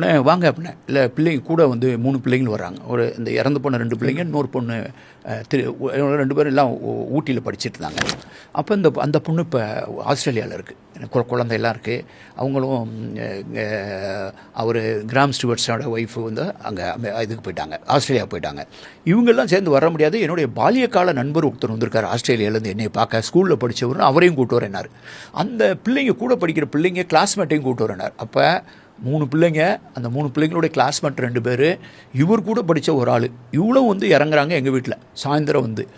உடனே வாங்க அப்படின்னேன் இல்லை பிள்ளைங்க கூட வந்து மூணு பிள்ளைங்களும் வராங்க ஒரு இந்த இறந்து போன ரெண்டு பிள்ளைங்க இன்னொரு பொண்ணு திரு ரெண்டு பேரும் எல்லாம் ஊட்டியில் படிச்சுட்டு இருந்தாங்க. அப்போ இந்த அந்த பொண்ணு இப்போ ஆஸ்திரேலியாவில் இருக்குது குழந்தையெல்லாம் இருக்குது அவங்களும் அவர் கிராம் ஸ்டுவர்ட்ஸோட ஒய்ஃபு வந்து அங்கே இதுக்கு போயிட்டாங்க ஆஸ்திரேலியா போயிட்டாங்க. இவங்கெல்லாம் சேர்ந்து வர முடியாது. என்னுடைய பாலிய கால நண்பர் ஒருத்தர் வந்திருக்கார் ஆஸ்திரேலியாவிலேருந்து என்னை பார்க்க. ஸ்கூலில் படித்தவர் அவரையும் கூட்டு வரேனார் அந்த பிள்ளைங்க கூட படிக்கிற பிள்ளைங்க கிளாஸ்மேட்டையும் கூட்டு வரேனார் அப்போ மூணு பிள்ளைங்க அந்த மூணு பிள்ளைங்களுடைய கிளாஸ்மேட் ரெண்டு பேர். இவர் கூட படித்த ஒரு ஆள். இவ்வளோ வந்து இறங்குறாங்க எங்கள் வீட்டில் சாயந்தரம் வந்து.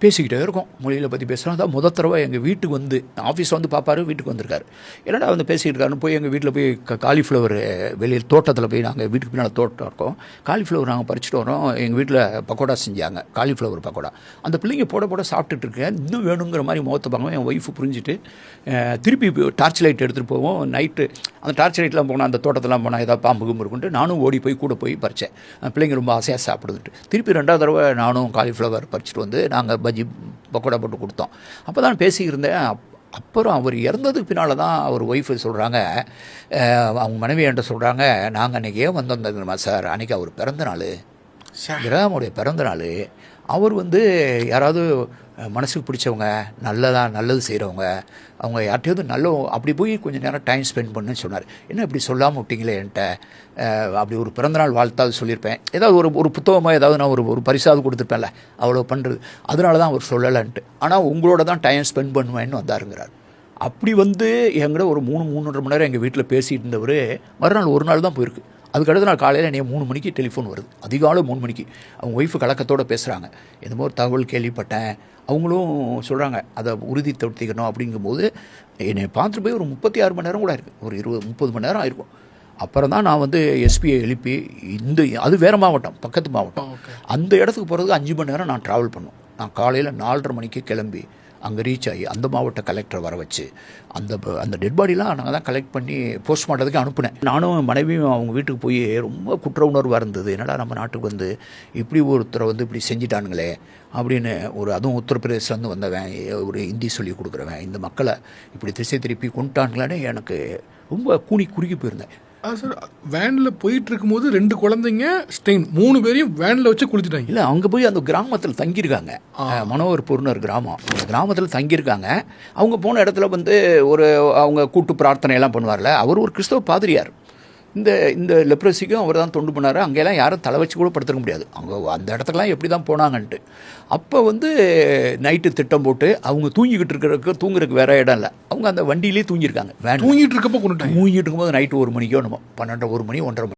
பேசிக்கிட்டே இருக்கோம். மொழியில் பற்றி பேசுகிறோம் அதான் முத தடவை எங்கள் வீட்டுக்கு வந்து ஆஃபீஸ் வந்து பார்ப்பாரு வீட்டுக்கு வந்திருக்காரு. என்னடா வந்து பேசிக்கிட்டு இருக்காருன்னு போய் எங்கள் வீட்டில் போய் க- காலிஃப்ளவர் வெளியில் தோட்டத்தில் போய் நாங்கள் வீட்டுக்கு பின்னால் தோட்டம் இருக்கோம். காலிஃப்ளவர் நாங்கள் பறிச்சுட்டு வரோம். எங்கள் வீட்டில் பக்கோடா செஞ்சாங்க. காலிஃப்ளவர் பக்கோடா. அந்த பிள்ளைங்க போட போட சாப்பிட்டுட்டு இருக்கேன். இன்னும் வேணுங்கிற மாதிரி முகத்தை பார்க்கவும் என் ஒய்ஃபு புரிஞ்சுட்டு திருப்பி டார்ச் லைட் எடுத்துகிட்டு போவோம். நைட்டு அந்த டார்ச் லைட்லாம் போனால் அந்த தோட்டத்தெல்லாம் போனால் ஏதாவது பாம்பு கும்பு இருக்குன்ட்டு நானும் ஓடி போய் கூட போய் பறித்தேன் பிள்ளைங்க ரொம்ப ஆசையாக சாப்பிடுதுட்டு திருப்பி ரெண்டாவது தடவை நானும் காலிஃப்ளவர் பறிச்சுட்டு வந்து நாங்கள் பஜ்ஜி பக்கோடா போட்டு கொடுத்தோம். அப்போ தான் பேசியிருந்தேன். அப்- அப்புறம் அவர் இறந்ததுக்கு பின்னால் தான் அவர் ஒய்ஃபு சொல்கிறாங்க அவங்க மனைவி என்கிட்ட சொல்கிறாங்க நாங்கள் அன்றைக்கி ஏன் வந்தோம் தெரியுமா சார்? அன்றைக்கி அவர் பிறந்த நாள். கிரகமுடைய பிறந்த நாள். அவர் வந்து யாராவது மனசுக்கு பிடிச்சவங்க நல்லதா நல்லது செய்கிறவங்க அவங்க யார்கிட்டயாவது நல்ல அப்படி போய் கொஞ்சம் நேரம் டைம் ஸ்பெண்ட் பண்ணுன்னு சொன்னார். என்ன இப்படி சொல்லாமல் விட்டிங்களே என்கிட்ட? அப்படி ஒரு பிறந்தநாள் வாழ்த்தாவது சொல்லியிருப்பேன். ஏதாவது ஒரு ஒரு புத்தகமாக ஏதாவது நான் ஒரு ஒரு பரிசாவது கொடுத்துருப்பேன்ல அவ்வளோ பண்ணுறது அதனால தான் அவர் சொல்லலைன்ட்டு. ஆனால் உங்களோட தான் டைம் ஸ்பெண்ட் பண்ணுவேன்னு வந்தாருங்கிறார். அப்படி வந்து எங்கிட்ட ஒரு மூணு மூணுன்ற மணி நேரம் எங்கள் வீட்டில் பேசிகிட்டு இருந்தவர் மறுநாள் ஒரு நாள் தான் போயிருக்கு. அதுக்கடுத்து நான் காலையில் என்னைய மூணு மணிக்கு டெலிஃபோன் வருது. அதிகாலை மூணு மணிக்கு. அவங்க ஒய்ஃபு கலக்கத்தோடு பேசுகிறாங்க என்னமோ ஒரு தகவல் கேள்விப்பட்டேன். அவங்களும் சொல்கிறாங்க அதை உறுதிப்படுத்திக்கணும். அப்படிங்கும்போது என்னை பார்த்துட்டு போய் ஒரு முப்பத்தி ஆறு மணி நேரம் கூட இருக்குது ஒரு இருபது முப்பது மணி நேரம் ஆயிருக்கும். அப்புறம் தான் நான் வந்து எஸ்பியை எழுப்பி இந்த அது வேறு மாவட்டம் பக்கத்து மாவட்டம். அந்த இடத்துக்கு போகிறதுக்கு அஞ்சு மணி நேரம் நான் ட்ராவல் பண்ணோம். நான் காலையில் நாலரை மணிக்கு கிளம்பி அங்கே ரீச் ஆகி அந்த மாவட்ட கலெக்டரை வர வச்சு அந்த ப- அந்த டெட் பாடிலாம் நாங்கள் தான் கலெக்ட் பண்ணி போஸ்ட்மார்ட்டத்துக்கு அனுப்புனேன். நானும் மனைவியும் அவங்க வீட்டுக்கு போய் ரொம்ப குற்ற உணர்வாக இருந்தது. என்னடா நம்ம நாட்டுக்கு வந்து இப்படி ஒருத்தரை வந்து இப்படி செஞ்சிட்டானுங்களே அப்படின்னு ஒரு அதுவும் உத்தரப்பிரதேசிலேருந்து வந்தவன் ஒரு ஹிந்தி சொல்லி கொடுக்குறவன் இந்த மக்களை இப்படி திசை திருப்பி கொண்டுட்டானுங்களேன்னு எனக்கு ரொம்ப கூனி குறுகி போயிருந்தேன். சார் வேனில் போயிட்டு இருக்கும்போது ரெண்டு குழந்தைங்க ஸ்டெயின் மூணு பேரையும் வேனில் வச்சு குளிச்சுட்டாங்க. இல்லை அங்கே போய் அந்த கிராமத்தில் தங்கியிருக்காங்க. அஹ், மனோகர் பொருணர் கிராமம். அந்த கிராமத்தில் தங்கியிருக்காங்க. அவங்க போன இடத்துல வந்து ஒரு அவங்க கூட்டு பிரார்த்தனை எல்லாம் பண்ணுவார்ல. அவர் ஒரு கிறிஸ்தவ பாதிரியார். இந்த இந்த லெப்ரஸிக்கும் அவர் தான் தொண்டு பண்ணார். அங்கெல்லாம் யாரும் தலை வச்சு கூட படுத்துக்க முடியாது. அவங்க அந்த இடத்துக்குலாம் எப்படி தான் போனாங்கன்ட்டு. அப்போ வந்து நைட்டு திட்டம் போட்டு அவங்க தூங்கிக்கிட்டு இருக்கிறதுக்கு தூங்குறதுக்கு வேற இடம் இல்லை. அவங்க அந்த வண்டியிலே தூங்கியிருக்காங்க. வேன் தூங்கிட்டு இருக்கப்போ கொண்டுட்டாங்க. தூங்கிட்டு இருக்கும்போது நைட்டு ஒரு மணிக்கோ நம்ம பன்னெண்டு ஒரு மணி ஒன்றரை மணி.